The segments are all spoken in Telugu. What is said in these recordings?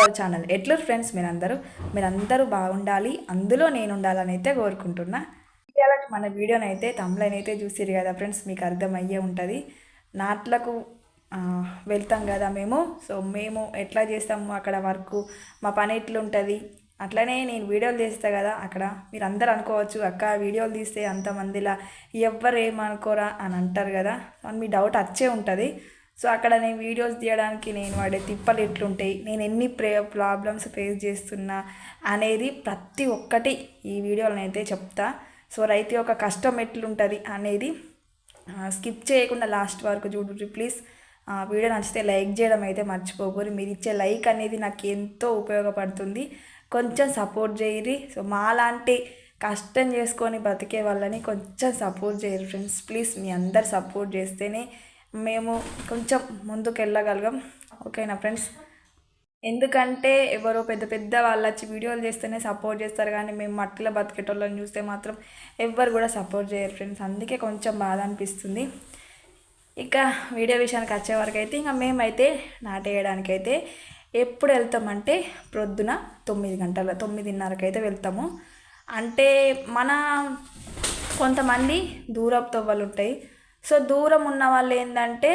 అవర్ ఛానల్ ఎట్లా ఫ్రెండ్స్ మీరందరూ మీరందరూ బాగుండాలి. అందులో నేను ఉండాలని అయితే కోరుకుంటున్నా. ఇవాళ మన వీడియోని అయితే తమ్లైన్ అయితే చూసిరు కదా ఫ్రెండ్స్ మీకు అర్థమయ్యే ఉంటుంది. నాట్లకు వెళ్తాం కదా మేము. సో మేము ఎట్లా చేస్తాము అక్కడ వర్క్? మా పని ఎట్లుంటుంది? అట్లనే నేను వీడియోలు తీస్తా కదా అక్కడ. మీరు అందరు అనుకోవచ్చు అక్క వీడియోలు తీస్తే అంతమందిలా ఎవ్వరు ఏమనుకోరా? అని అంటారు కదా. అని మీ డౌట్ వచ్చే ఉంటుంది. సో అక్కడ నేను వీడియోస్ తీయడానికి నేను వాడే తిప్పలు ఎట్లుంటాయి నేను ఎన్ని ప్రే ప్రాబ్లమ్స్ ఫేస్ చేస్తున్నా అనేది ప్రతి ఒక్కటి ఈ వీడియోలో అయితే చెప్తా. సో రైతు యొక్క కష్టం ఎట్లుంటుంది అనేది స్కిప్ చేయకుండా లాస్ట్ వరకు చూడండి ప్లీజ్ వీడియో నచ్చితే లైక్ చేయడం అయితే మర్చిపోకూరి మీరు ఇచ్చే లైక్ అనేది నాకు ఎంతో ఉపయోగపడుతుంది. కొంచెం సపోర్ట్ చేయరి సో మాలాంటి కష్టం చేసుకొని బతికే వాళ్ళని కొంచెం సపోర్ట్ చేయరు ఫ్రెండ్స్ ప్లీజ్ మీ అందరు సపోర్ట్ చేస్తేనే మేము కొంచెం ముందుకు వెళ్ళగలగం ఓకేనా ఫ్రెండ్స్? ఎందుకంటే ఎవరో పెద్ద పెద్ద వాళ్ళు వచ్చి వీడియోలు చేస్తేనే సపోర్ట్ చేస్తారు కానీ మేము మట్టిలో బతికేటోళ్ళని చూస్తే మాత్రం ఎవ్వరు కూడా సపోర్ట్ చేయరు ఫ్రెండ్స్. అందుకే కొంచెం బాధ అనిపిస్తుంది. ఇక వీడియో విషయానికి వచ్చే వరకు అయితే ఇంకా మేమైతే నాటేయడానికి అయితే ఎప్పుడు వెళ్తామంటే ప్రొద్దున తొమ్మిది గంటల తొమ్మిదిన్నరకు అయితే వెళ్తాము. అంటే మన కొంతమంది దూరపు తవ్వలు ఉంటాయి. సో దూరం ఉన్న వాళ్ళు ఏంటంటే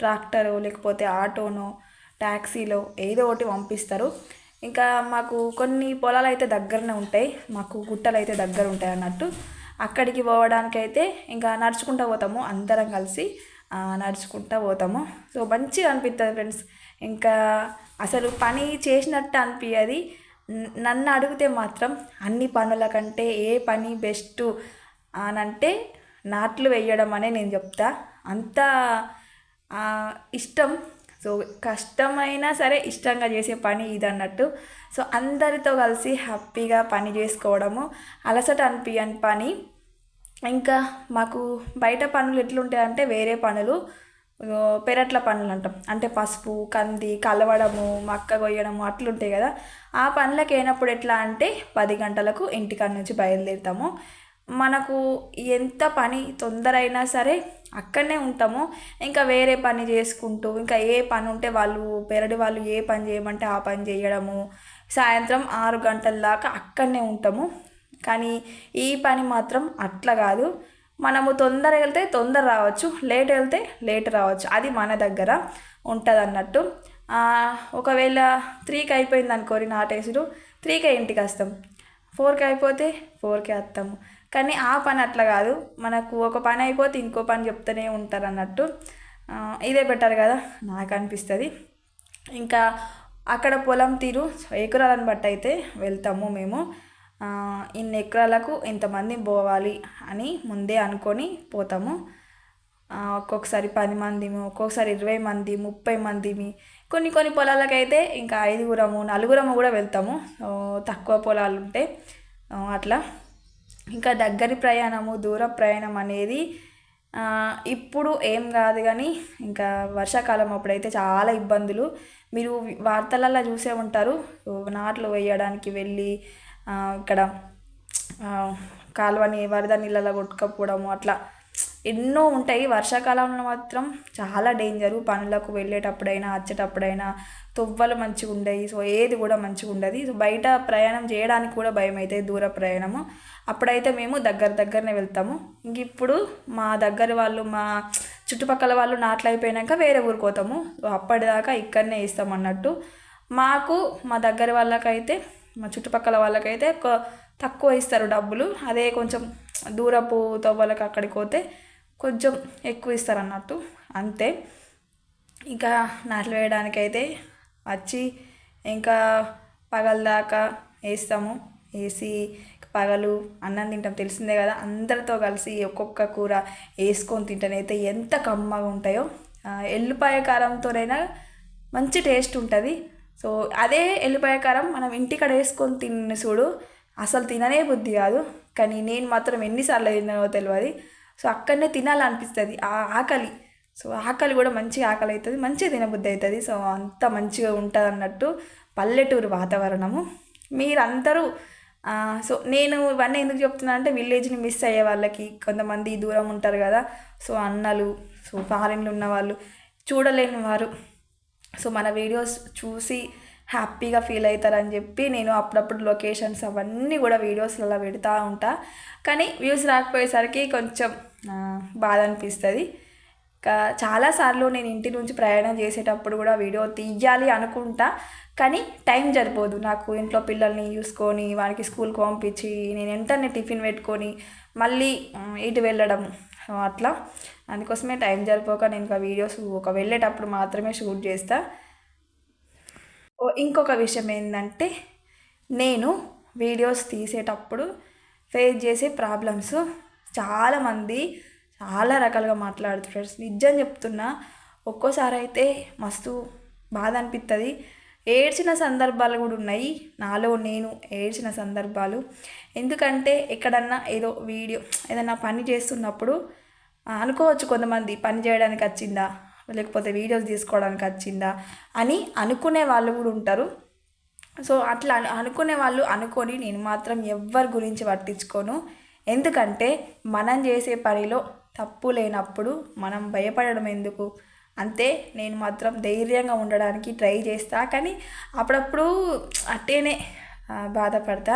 ట్రాక్టరు లేకపోతే ఆటోనో ట్యాక్సీలో ఏదో ఒకటి పంపిస్తారు. ఇంకా మాకు కొన్ని పొలాలు అయితే దగ్గరనే ఉంటాయి. మాకు గుట్టలు అయితే దగ్గర ఉంటాయి అన్నట్టు. అక్కడికి పోవడానికి అయితే ఇంకా నడుచుకుంటూ పోతాము అందరం కలిసి నడుచుకుంటూ పోతాము. సో మంచిగా అనిపిస్తుంది ఫ్రెండ్స్. ఇంకా అసలు పని చేసినట్టు అనిపించదు నన్ను అడిగితే మాత్రం అన్ని పనుల కంటే ఏ పని బెస్ట్ అని అంటే నాట్లు వేయడం అనే నేను చెప్తా. అంత ఇష్టం. సో కష్టమైనా సరే ఇష్టంగా చేసే పని ఇది అన్నట్టు సో అందరితో కలిసి హ్యాపీగా పని చేసుకోవడము అలసట అనిపించని పని. ఇంకా మాకు బయట పనులు ఎట్లుంటాయంటే వేరే పనులు పెరట్ల పనులు అంటాం. అంటే పసుపు కంది కలవడము మక్క కొయ్యడము అట్లుంటాయి కదా. ఆ పనులకు అయినప్పుడు ఎట్లా అంటే పది గంటలకు ఇంటికాడ నుంచి బయలుదేరుతాము. మనకు ఎంత పని తొందర అయినా సరే అక్కడనే ఉంటాము. ఇంకా వేరే పని చేసుకుంటూ ఇంకా ఏ పని ఉంటే వాళ్ళు పెరడి వాళ్ళు ఏ పని చేయమంటే ఆ పని చేయడము. సాయంత్రం ఆరు గంటల దాకా అక్కడనే ఉంటాము. కానీ ఈ పని మాత్రం అట్లా కాదు. మనము తొందర వెళ్తే తొందర రావచ్చు లేట్ వెళ్తే లేట్ రావచ్చు. అది మన దగ్గర ఉంటుంది అన్నట్టు ఒకవేళ త్రీకి అయిపోయింది అనుకోరి నాటేసుడు త్రీకే ఇంటికి వస్తాం. ఫోర్కి అయిపోతే ఫోర్కే వస్తాము. కానీ ఆ పని అట్లా కాదు. మనకు ఒక పని అయిపోతే ఇంకో పని చెప్తూనే ఉంటారు అన్నట్టు. ఇదే బెటర్ కదా నాకు అనిపిస్తుంది. ఇంకా అక్కడ పొలం తీరు ఎకరాలను బట్టి అయితే వెళ్తాము మేము. ఇన్ని ఎకరాలకు ఇంతమంది పోవాలి అని ముందే అనుకొని పోతాము. ఒక్కొక్కసారి పది మందిమి ఒక్కొక్కసారి ఇరవై మంది ముప్పై మందిమి కొన్ని కొన్ని పొలాలకైతే ఇంకా ఐదుగురము నలుగురము కూడా వెళ్తాము. తక్కువ పొలాలు ఉంటే అట్లా. ఇంకా దగ్గరి ప్రయాణము దూర ప్రయాణం అనేది ఇప్పుడు ఏం కాదు కానీ ఇంకా వర్షాకాలం అప్పుడైతే చాలా ఇబ్బందులు. మీరు వార్తలలో చూసే ఉంటారు. నాట్లు వేయడానికి వెళ్ళి ఇక్కడ కాలువని వరద నీళ్ళలో కొట్టుకపోవడము అట్లా ఎన్నో ఉంటాయి. వర్షాకాలంలో మాత్రం చాలా డేంజరు. పనులకు వెళ్ళేటప్పుడైనా వచ్చేటప్పుడైనా తొవ్వలు మంచిగా ఉండవు సో ఏది కూడా మంచిగా ఉండదు. సో బయట ప్రయాణం చేయడానికి కూడా భయం అవుతుంది దూర ప్రయాణము. అప్పుడైతే మేము దగ్గర దగ్గరనే వెళ్తాము. ఇంక ఇప్పుడు మా దగ్గర వాళ్ళు మా చుట్టుపక్కల వాళ్ళు నాట్లు అయిపోయినాక వేరే ఊరికి పోతాము. సో అప్పటిదాకా ఇక్కడనే ఇస్తాం అన్నట్టు. మాకు మా దగ్గర వాళ్ళకైతే మా చుట్టుపక్కల వాళ్ళకైతే తక్కువ ఇస్తారు డబ్బులు. అదే కొంచెం దూరపు తవ్వలకు అక్కడికి పోతే కొంచెం ఎక్కువ ఇస్తారు అన్నట్టు. అంతే. ఇంకా నాట్లు వేయడానికైతే వచ్చి ఇంకా పగల దాకా వేస్తాము. వేసి పగలు అన్నం తింటాం. తెలిసిందే కదా అందరితో కలిసి ఒక్కొక్క కూర వేసుకొని తింటేనైతే ఎంత కమ్మగా ఉంటాయో. ఎల్లిపాయ కారంతోనైనా మంచి టేస్ట్ ఉంటుంది. సో అదే ఎల్లిపాయ కారం మనం ఇంటికాడ వేసుకొని తిన్న చూడు అసలు తిననే బుద్ధి కాదు. కానీ నేను మాత్రం ఎన్నిసార్లు తిన్నానో తెలియదు సో అక్కడనే తినాలనిపిస్తుంది. ఆ ఆకలి. సో ఆకలి కూడా మంచిగా ఆకలి అవుతుంది మంచిగా తినబుద్ధి అవుతుంది సో అంత మంచిగా ఉంటుంది అన్నట్టు పల్లెటూరు వాతావరణము. మీరందరూ సో నేను ఇవన్నీ ఎందుకు చెప్తున్నా అంటే విలేజ్ని మిస్ అయ్యే వాళ్ళకి కొంతమంది దూరం ఉంటారు కదా. సో అన్నలు సో ఫారిన్లు ఉన్న వాళ్ళు చూడలేని వారు. సో మన వీడియోస్ చూసి హ్యాపీగా ఫీల్ అవుతారని చెప్పి నేను అప్పుడప్పుడు లొకేషన్స్ అవన్నీ కూడా వీడియోస్లలో పెడతా ఉంటా. కానీ వ్యూస్ రాకపోయేసరికి కొంచెం బాధ అనిపిస్తుంది. ఇంకా చాలాసార్లు నేను ఇంటి నుంచి ప్రయాణం చేసేటప్పుడు కూడా వీడియో తీయాలి అనుకుంటా. కానీ టైం సరిపోదు. నాకు ఇంట్లో పిల్లల్ని చూసుకొని వానికి స్కూల్కి పంపించి నేను వెంటనే టిఫిన్ పెట్టుకొని మళ్ళీ ఇటు వెళ్ళడం అట్లా. అందుకోసమే టైం సరిపోక నేను ఇంకా వీడియోస్ ఒక వెళ్ళేటప్పుడు మాత్రమే షూట్ చేస్తాను ఇంకొక విషయం ఏంటంటే నేను వీడియోస్ తీసేటప్పుడు ఫేస్ చేసే ప్రాబ్లమ్స్ చాలామంది చాలా రకాలుగా మాట్లాడుతున్నారు నిజం చెప్తున్నా ఒక్కోసారి అయితే మస్తు బాధ అనిపిస్తుంది ఏడ్చిన సందర్భాలు కూడా ఉన్నాయి. నాలో నేను ఏడ్చిన సందర్భాలు. ఎందుకంటే ఎక్కడన్నా ఏదో వీడియో ఏదైనా పని చేస్తున్నప్పుడు అనుకోవచ్చు కొంతమంది పని చేయడానికి వచ్చిందా? లేకపోతే వీడియోస్ తీసుకోవడానికి వచ్చిందా అని అనుకునే వాళ్ళు కూడా ఉంటారు. సో అట్లా అనుకునే వాళ్ళు అనుకొని నేను మాత్రం ఎవ్వరి గురించి పట్టించుకోను. ఎందుకంటే మనం చేసే పనిలో తప్పు లేనప్పుడు మనం భయపడడం ఎందుకు? అంతే నేను మాత్రం ధైర్యంగా ఉండడానికి ట్రై చేస్తా. కానీ అప్పుడప్పుడు అట్టేనే బాధపడతా.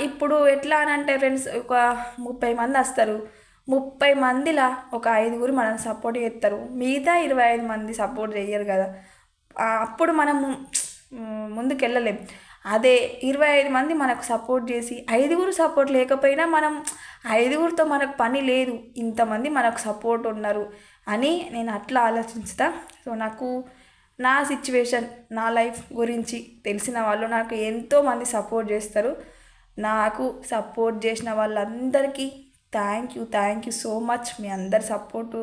ఇప్పుడు ఎట్లా అని అంటే ఫ్రెండ్స్ ఒక ముప్పై మంది వస్తారు. ముప్పై మందిలా ఒక ఐదుగురు మనం సపోర్ట్ చేస్తారు. మిగతా ఇరవై ఐదు మంది సపోర్ట్ చేయరు కదా. అప్పుడు మనము ముందుకు ముందుకెళ్ళలేం. అదే ఇరవై ఐదు మంది మనకు సపోర్ట్ చేసి ఐదుగురు సపోర్ట్ లేకపోయినా మనం ఐదుగురితో మనకు పని లేదు. ఇంతమంది మనకు సపోర్ట్ ఉన్నారు అని నేను అట్లా ఆలోచిస్తా సో నాకు నా సిచ్యువేషన్ నా లైఫ్ గురించి తెలిసిన వాళ్ళు నాకు ఎంతోమంది సపోర్ట్ చేస్తారు. నాకు సపోర్ట్ చేసిన వాళ్ళందరికీ thank you thank you so much మీ అందరి సపోర్టు.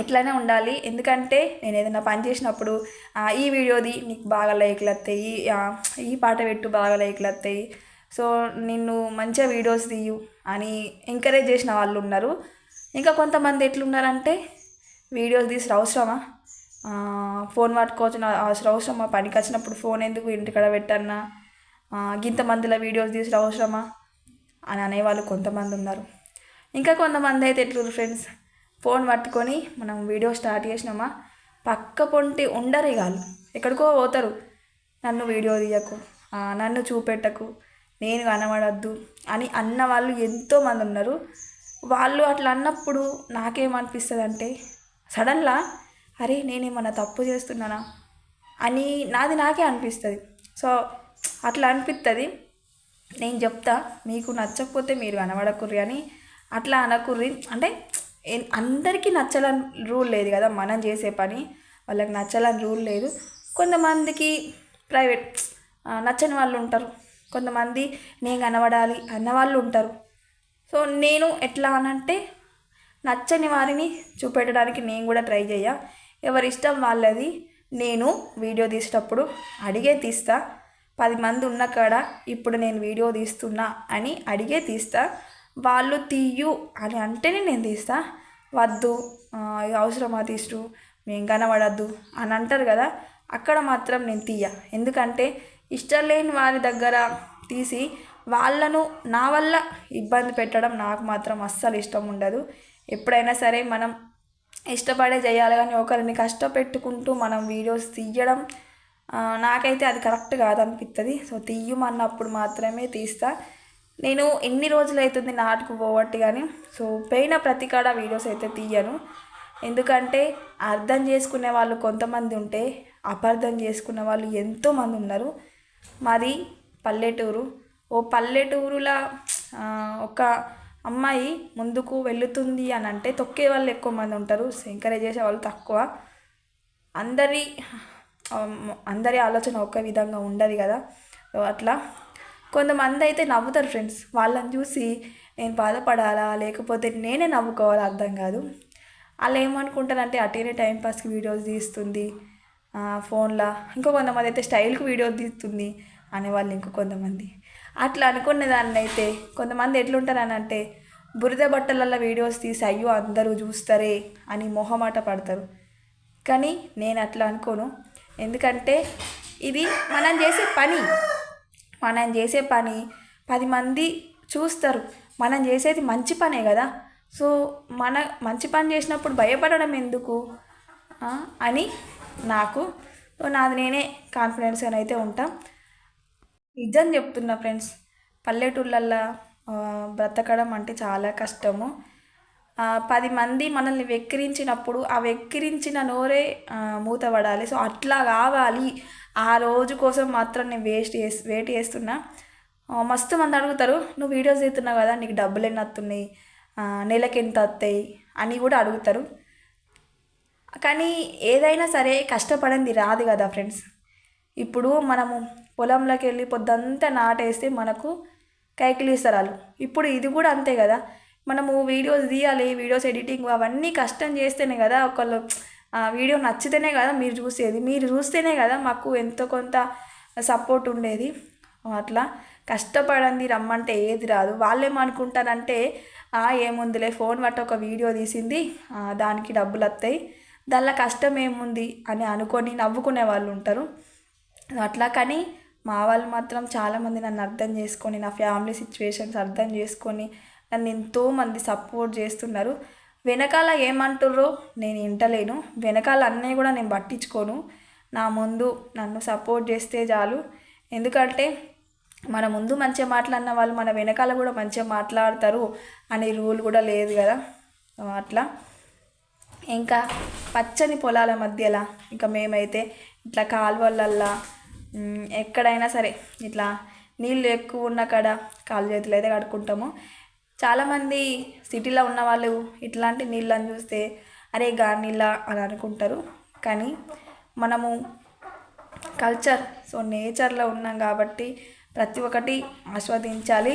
ఎట్లనే ఉండాలి. ఎందుకంటే నేను ఏదైనా పని చేసినప్పుడు ఈ వీడియోది నీకు బాగా లైక్లు వస్తాయి. ఈ పాట పెట్టు బాగా లైక్లు వస్తాయి. సో నిన్ను మంచిగా వీడియోస్ తీయు అని ఎంకరేజ్ చేసిన వాళ్ళు ఉన్నారు. ఇంకా కొంతమంది ఎట్లున్నారంటే వీడియోస్ తీసి అవసరమా ఫోన్ పట్టుకోవచ్చు అవసరం అవసరమా పనికి వచ్చినప్పుడు ఫోన్ ఎందుకు ఇంటికాడ పెట్టన్నా? గింతమందిలో గింత వీడియోస్ తీసి అవసరమా అని అనేవాళ్ళు కొంతమంది ఉన్నారు. ఇంకా కొంతమంది అయితే ఎట్లు ఫ్రెండ్స్? ఫోన్ పట్టుకొని మనం వీడియో స్టార్ట్ చేసినామా? పక్క పొంటి ఉండరు ఇక వాళ్ళు ఎక్కడికో పోతారు. నన్ను వీడియో తీయకు నన్ను చూపెట్టకు నేను కనబడద్దు అని అన్న వాళ్ళు ఎంతోమంది ఉన్నారు. వాళ్ళు అట్లా అన్నప్పుడు నాకేమనిపిస్తుంది అంటే సడన్లా అరే నేనేమన్నా తప్పు చేస్తున్నానా? అని నాది నాకే అనిపిస్తుంది. సో అట్లా అనిపిస్తుంది నేను చెప్తా మీకు నచ్చకపోతే మీరు కనబడకుర్రి అని అట్లా అనకుర్రి. అంటే అందరికీ నచ్చాలని రూల్ లేదు కదా మనం చేసే పని. వాళ్ళకి నచ్చాలని రూల్ లేదు. కొంతమందికి ప్రైవేట్ నచ్చని వాళ్ళు ఉంటారు. కొంతమంది నేను కనబడాలి అన్న వాళ్ళు ఉంటారు. సో నేను ఎట్లా అనంటే నచ్చని వారిని చూపెట్టడానికి నేను కూడా ట్రై చేయ. ఎవరి ఇష్టం వాళ్ళది నేను వీడియో తీసేటప్పుడు అడిగే తీస్తా. పది మంది ఉన్న కాడ ఇప్పుడు నేను వీడియో తీస్తున్నా అని అడిగే తీస్తా. వాళ్ళు తీయు అని అంటేనే నేను తీస్తా. వద్దు అవసరమా తీసు మేము కనబడద్దు అని అంటారు కదా అక్కడ మాత్రం నేను తీయ. ఎందుకంటే ఇష్టం లేని వారి దగ్గర తీసి వాళ్ళను నా వల్ల ఇబ్బంది పెట్టడం నాకు మాత్రం అస్సలు ఇష్టం ఉండదు. ఎప్పుడైనా సరే మనం ఇష్టపడే చేయాలి కానీ ఒకరిని కష్టపెట్టుకుంటూ మనం వీడియోస్ తీయడం నాకైతే అది కరెక్ట్ కాదనిపిస్తుంది సో తీయమన్నప్పుడు మాత్రమే తీస్తా. నేను ఎన్ని రోజులు అవుతుంది నాటుకు పోవట్టి కానీ సో పోయిన ప్రతి కాడ వీడియోస్ అయితే తీయను. ఎందుకంటే అర్థం చేసుకునే వాళ్ళు కొంతమంది ఉంటే అపార్థం చేసుకునే వాళ్ళు ఎంతోమంది ఉన్నారు. మాది పల్లెటూరు. ఓ పల్లెటూరులో ఒక అమ్మాయి ముందుకు వెళుతుంది అని అంటే తొక్కే వాళ్ళు ఎక్కువ మంది ఉంటారు. ఎంకరేజ్ చేసే వాళ్ళు తక్కువ. అందరి అందరి ఆలోచన ఒక్క విధంగా ఉండదు కదా. అట్లా కొంతమంది అయితే నవ్వుతారు ఫ్రెండ్స్. వాళ్ళని చూసి నేను బాధపడాలా? లేకపోతే నేనే నవ్వుకోవాలా? అర్థం కాదు. వాళ్ళు ఏమనుకుంటారంటే అటేనే టైంపాస్కి వీడియోస్ తీస్తుంది ఫోన్లో. ఇంకో కొంతమంది అయితే స్టైల్కి వీడియోస్ తీస్తుంది అనేవాళ్ళు ఇంకో కొంతమంది. అట్లా అనుకునే దాన్ని అయితే కొంతమంది ఎట్లుంటారని అంటే బురద బట్టలల్లో వీడియోస్ తీసి అయ్యో అందరూ చూస్తారే అని మొహమాట పడతారు. కానీ నేను అట్లా అనుకోను. ఎందుకంటే ఇది మనం చేసే పని. మనం చేసే పని పది మంది చూస్తారు. మనం చేసేది మంచి పనే కదా. సో మన మంచి పని చేసినప్పుడు భయపడడం ఎందుకు? అని నాకు సో నాది నేనే కాన్ఫిడెన్స్ అని అయితే ఉంటా. నిజం చెప్తున్నా ఫ్రెండ్స్ పల్లెటూళ్ళల్లో బ్రతకడం అంటే చాలా కష్టము. పది మంది మనల్ని వెక్కిరించినప్పుడు ఆ వెక్కిరించిన నోరే ఆ, మూతపడాలి. సో అట్లా కావాలి. ఆ రోజు కోసం మాత్రం నేను వేస్ట్ చేసి వెయిట్ చేస్తున్నా. మస్తు మంది అడుగుతారు నువ్వు వీడియోస్ తీస్తున్నావు కదా నీకు డబ్బులు ఎన్ని వస్తున్నాయి నెలకు నెలకి ఎంత వస్తాయి అని కూడా అడుగుతారు. కానీ ఏదైనా సరే కష్టపడింది రాదు కదా ఫ్రెండ్స్. ఇప్పుడు మనము పొలంలోకి వెళ్ళి పొద్దంతా నాటేస్తే మనకు కైకిలు ఇస్తారు వాళ్ళు. ఇప్పుడు ఇది కూడా అంతే కదా. మనము వీడియోస్ తీయాలి వీడియోస్ ఎడిటింగ్ అవన్నీ కష్టం చేస్తేనే కదా ఒకళ్ళు వీడియో నచ్చితేనే కదా మీరు చూసేది. మీరు చూస్తేనే కదా మాకు ఎంతో కొంత సపోర్ట్ ఉండేది. అట్లా కష్టపడండి రమ్మంటే ఏది రాదు. వాళ్ళేమనుకుంటారంటే ఏముందిలే ఫోన్ పట్టి ఒక వీడియో తీసింది దానికి డబ్బులు వస్తాయి దానిలో కష్టం ఏముంది అని అనుకొని నవ్వుకునే వాళ్ళు ఉంటారు. అట్లా కానీ మా వాళ్ళు మాత్రం చాలామంది నన్ను అర్థం చేసుకొని నా ఫ్యామిలీ సిచ్యువేషన్స్ అర్థం చేసుకొని నన్ను ఎంతోమంది సపోర్ట్ చేస్తున్నారు. వెనకాల ఏమంటుర్రో నేను వింటలేను వెనకాల అన్నీ కూడా నేను పట్టించుకోను. నా ముందు నన్ను సపోర్ట్ చేస్తే చాలు. ఎందుకంటే మన ముందు మంచిగా మాట్లాడిన వాళ్ళు మన వెనకాల కూడా మంచిగా మాట్లాడతారు అనే రూల్ కూడా లేదు కదా. అట్లా. ఇంకా పచ్చని పొలాల మధ్యలో ఇంకా మేమైతే ఇట్లా కాలువలల్లా ఎక్కడైనా సరే ఇట్లా నీళ్ళు ఎక్కువ ఉన్న కాడ కాలు చేతులు అయితే కడుక్కుంటాము. చాలామంది సిటీలో ఉన్న వాళ్ళు ఇట్లాంటి నీళ్ళని చూస్తే అరే గా నీళ్ళ అని అనుకుంటారు. కానీ మనము కల్చర్ సో నేచర్లో ఉన్నాం కాబట్టి ప్రతి ఒక్కటి ఆస్వాదించాలి.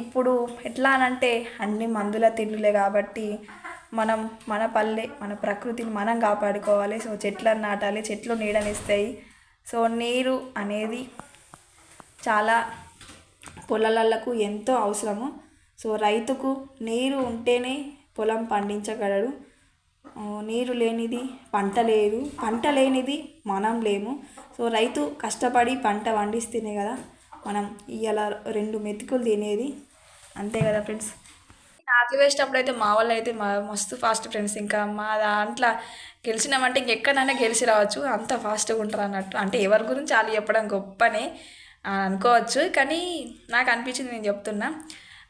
ఇప్పుడు ఎట్లా అనంటే అన్ని మందుల తిండులే కాబట్టి మనం మన పల్లె మన ప్రకృతిని మనం కాపాడుకోవాలి. సో చెట్లను నాటాలి చెట్లు నీడనిస్తాయి. సో నీరు అనేది చాలా పొలాలకు ఎంతో అవసరము. సో రైతుకు నీరు ఉంటేనే పొలం పండించగలడు. నీరు లేనిది పంట లేదు. పంట లేనిది మనం లేము. సో రైతు కష్టపడి పంట పండిస్తేనే కదా మనం ఇవాళ రెండు మెతుకులు తినేది. అంతే కదా ఫ్రెండ్స్? నాట్లు వేసేటప్పుడు అయితే మా వాళ్ళు అయితే మా మస్తు ఫాస్ట్ ఫ్రెండ్స్. ఇంకా మా దాంట్లో గెలిచినామంటే ఇంకెక్కడైనా గెలిచి రావచ్చు. అంత ఫాస్ట్గా ఉంటారు అన్నట్టు. అంటే ఎవరి గురించి వాళ్ళు చెప్పడం గొప్పనే అనుకోవచ్చు. కానీ నాకు అనిపించింది నేను చెప్తున్నా.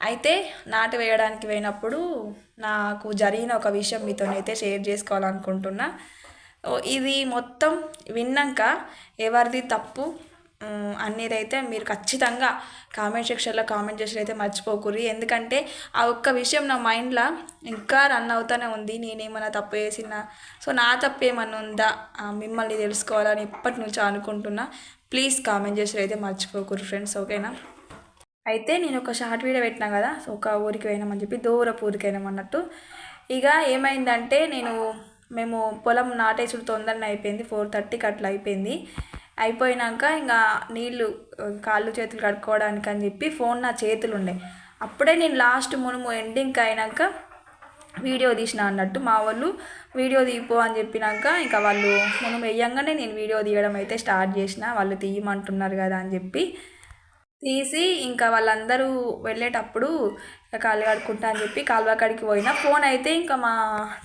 అయితే నాటు వేయడానికి పోయినప్పుడు నాకు జరిగిన ఒక విషయం మీతోనైతే షేర్ చేసుకోవాలనుకుంటున్నా. ఇది మొత్తం విన్నాక ఎవరిది తప్పు అనేది అయితే మీరు ఖచ్చితంగా కామెంట్ సెక్షన్లో కామెంట్ చేసి అయితే మర్చిపోకూరి ఎందుకంటే ఆ ఒక్క విషయం నా మైండ్లో ఇంకా రన్ అవుతూనే ఉంది. నేనేమైనా తప్పు చేసినా సో నా తప్పు ఏమన్నా ఉందా మిమ్మల్ని తెలుసుకోవాలని ఇప్పటి నుంచి అనుకుంటున్నా. ప్లీజ్ కామెంట్ చేసి అయితే మర్చిపోకూరు ఫ్రెండ్స్ ఓకేనా? అయితే నేను ఒక షార్ట్ వీడియో పెట్టినా కదా సో ఒక ఊరికి పోయినామని చెప్పి దూరపు ఊరికి పోయినాం అన్నట్టు. ఇక ఏమైందంటే నేను మేము పొలం నాటేసుడు తొందరనే అయిపోయింది ఫోర్ థర్టీకి అట్లా అయిపోయింది. అయిపోయినాక ఇంకా నీళ్ళు కాళ్ళు చేతులు కడుక్కోవడానికి అని చెప్పి ఫోన్ నా చేతులు ఉండే అప్పుడే నేను లాస్ట్ మునుము ఎండింగ్కి అయినాక వీడియో తీసిన అన్నట్టు. మా వాళ్ళు వీడియో తీపో అని చెప్పినాక ఇంకా వాళ్ళు మనం వెయ్యంగానే నేను వీడియో తీయడం అయితే స్టార్ట్ చేసిన. వాళ్ళు తీయమంటున్నారు కదా అని చెప్పి. తీసి ఇంకా వాళ్ళందరూ వెళ్ళేటప్పుడు కాలు కాళ్ళు కడుక్కుంటా అని చెప్పి కాలువ కాడికి పోయిన. ఫోన్ అయితే ఇంకా మా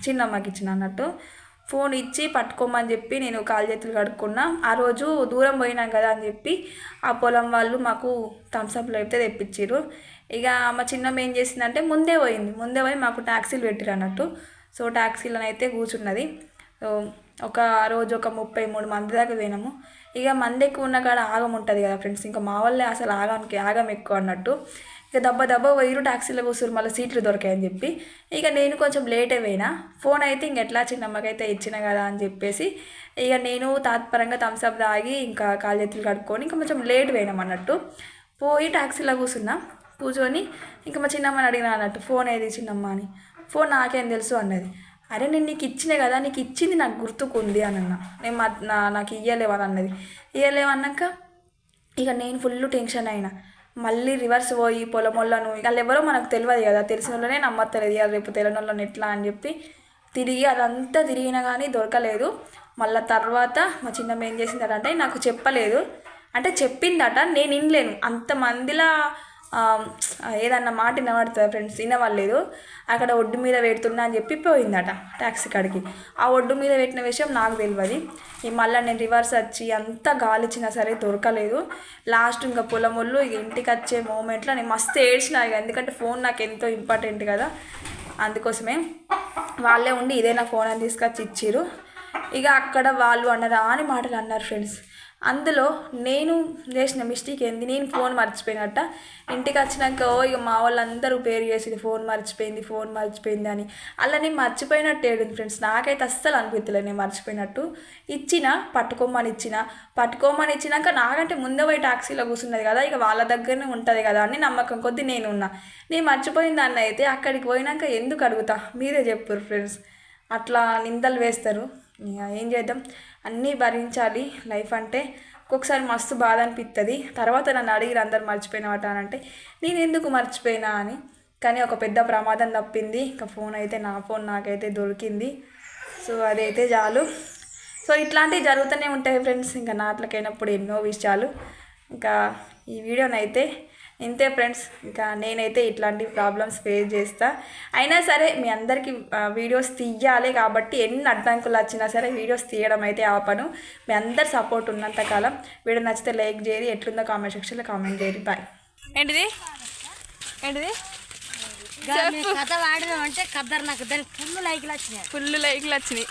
చిన్నమ్మకి ఇచ్చిన అన్నట్టు. ఫోన్ ఇచ్చి పట్టుకోమని చెప్పి నేను కాలు చేతులు కడుక్కున్నా. ఆ రోజు దూరం పోయినాం కదా అని చెప్పి ఆ పొలం వాళ్ళు మాకు థమ్స్అప్లో అయితే తెప్పించారు ఇక మా చిన్నమ్మ ఏం చేసిందంటే ముందే పోయింది. ముందే పోయి మాకు ట్యాక్సీలు పెట్టిరు అన్నట్టు. సో ట్యాక్సీలను అయితే కూర్చున్నది. సో ఒక రోజు ఒక ముప్పై మూడు మంది దాకా పోయినాము. ఇక మంది ఎక్కువ ఉన్న కాడ ఆగం ఉంటుంది కదా ఫ్రెండ్స్. ఇంకా మా వాళ్ళే అసలు ఆగానికి ఆగం ఎక్కువ అన్నట్టు. ఇక దెబ్బ దెబ్బ పోయిరు ట్యాక్సీలో కూర్చుని మళ్ళీ సీట్లు దొరికాయని చెప్పి. ఇక నేను కొంచెం లేట్ అయిపోయినా ఫోన్ అయితే ఇంక ఎట్లా చిన్నమ్మకైతే ఇచ్చిన కదా అని చెప్పేసి. ఇక నేను తాత్పరంగా థమ్స్అప్ తాగి ఇంకా కాలు చేతులు కడుక్కొని ఇంకా కొంచెం లేట్ పోయినాం అన్నట్టు. పోయి ట్యాక్సీలో కూర్చున్నా కూర్చొని ఇంకా మా చిన్నమ్మని అడిగిన అన్నట్టు ఫోన్ ఏది చిన్నమ్మ అని. ఫోన్ నాకేం తెలుసు అన్నది. అరే నేను నీకు ఇచ్చిన కదా నీకు ఇచ్చింది నాకు గుర్తుకుంది అని అన్న. నేను నాకు నా నాకు ఇయ్యలేవని అన్నది. ఇయ్యలేవన్నాక ఇక నేను ఫుల్ టెన్షన్ అయినా. మళ్ళీ రివర్స్ పోయి పొలం వాళ్ళను వాళ్ళు ఎవరో మనకు తెలియదు కదా తెలిసిన వాళ్ళనే నమ్మత్తలేదు. ఇక రేపు తెలియని వాళ్ళని ఎట్లా అని చెప్పి తిరిగి అదంతా తిరిగినా కానీ దొరకలేదు. మళ్ళీ తర్వాత మా చిన్నమ్మ ఏం చేసిందట అంటే నాకు చెప్పలేదు. అంటే చెప్పిందట నేను వినలేను. అంతమందిలా ఏదన్నా మాట వినబడుతుంది ఫ్రెండ్స్? వినవలేదు అక్కడ ఒడ్డు మీద పెడుతున్నా అని చెప్పి పోయిందట ట్యాక్సీ కాడికి. ఆ ఒడ్డు మీద పెట్టిన విషయం నాకు తెలియదు. ఈ మళ్ళీ నేను రివర్స్ వచ్చి అంత గాలిచ్చినా సరే దొరకలేదు. లాస్ట్ ఇంకా పొలం వాళ్ళు ఇక ఇంటికి వచ్చే మూమెంట్లో నేను మస్తు ఏడ్చిన ఇక ఎందుకంటే ఫోన్ నాకు ఎంతో ఇంపార్టెంట్ కదా. అందుకోసమే వాళ్ళే ఉండి ఇదే నా ఫోన్ అని తీసుకొచ్చి ఇచ్చారు ఇక అక్కడ వాళ్ళు అన్నరా అని మాటలు అన్నారు ఫ్రెండ్స్. అందులో నేను చేసిన మిస్టేక్ ఏంది? నేను ఫోన్ మర్చిపోయినట్ట ఇంటికి వచ్చినాక ఓ ఇక మా వాళ్ళందరూ పేరు చేసింది ఫోన్ మర్చిపోయింది ఫోన్ మర్చిపోయింది అని. అలా నేను మర్చిపోయినట్టు ఏడుంది ఫ్రెండ్స్ నాకైతే అస్సలు అనిపించలేదు నేను మర్చిపోయినట్టు. ఇచ్చిన పట్టుకోమని ఇచ్చిన. పట్టుకోమని ఇచ్చినాక నాకంటే ముందే పోయి టాక్సీలో కూర్చున్నది కదా ఇక వాళ్ళ దగ్గరనే ఉంటుంది కదా అని నమ్మకం కొద్దీ నేను ఉన్నా. నేను మర్చిపోయిన దాన్ని అయితే అక్కడికి పోయినాక ఎందుకు అడుగుతా? మీరే చెప్పారు ఫ్రెండ్స్ అట్లా నిందలు వేస్తారు. ఇక ఏం చేద్దాం? అన్నీ భరించాలి లైఫ్ అంటే. ఒక్కొక్కసారి మస్తు బాధ అనిపిస్తుంది తర్వాత నన్ను అడిగిరు అందరు మర్చిపోయినవట అని అంటే నేను ఎందుకు మర్చిపోయినా? అని. కానీ ఒక పెద్ద ప్రమాదం తప్పింది. ఇంకా ఫోన్ అయితే నా ఫోన్ నాకైతే దొరికింది. సో అదైతే చాలు. సో ఇట్లాంటివి జరుగుతూనే ఉంటాయి ఫ్రెండ్స్. ఇంకా నాట్లకైనప్పుడు ఎన్నో విషయాలు. ఇంకా ఈ వీడియోనైతే ఇంతే ఫ్రెండ్స్ ఇంకా నేనైతే ఇట్లాంటి ప్రాబ్లమ్స్ ఫేస్ చేస్తా. అయినా సరే మీ అందరికీ వీడియోస్ తీయాలి కాబట్టి ఎన్ని అడ్డంకులు వచ్చినా సరే వీడియోస్ తీయడం అయితే ఆపను. మీ అందరి సపోర్ట్ ఉన్నంతకాలం వీడియో నచ్చితే లైక్ చేయరి ఎట్లుందో కామెంట్ సెక్షన్లో కామెంట్ చేయరి బాయ్ ఏంటిది? ఏంటిది? కథ వాడినాం అంటే కద్దరు నాకు దానికి ఫుల్ లైక్లు వచ్చినాయి. ఫుల్ లైక్లు వచ్చినాయి.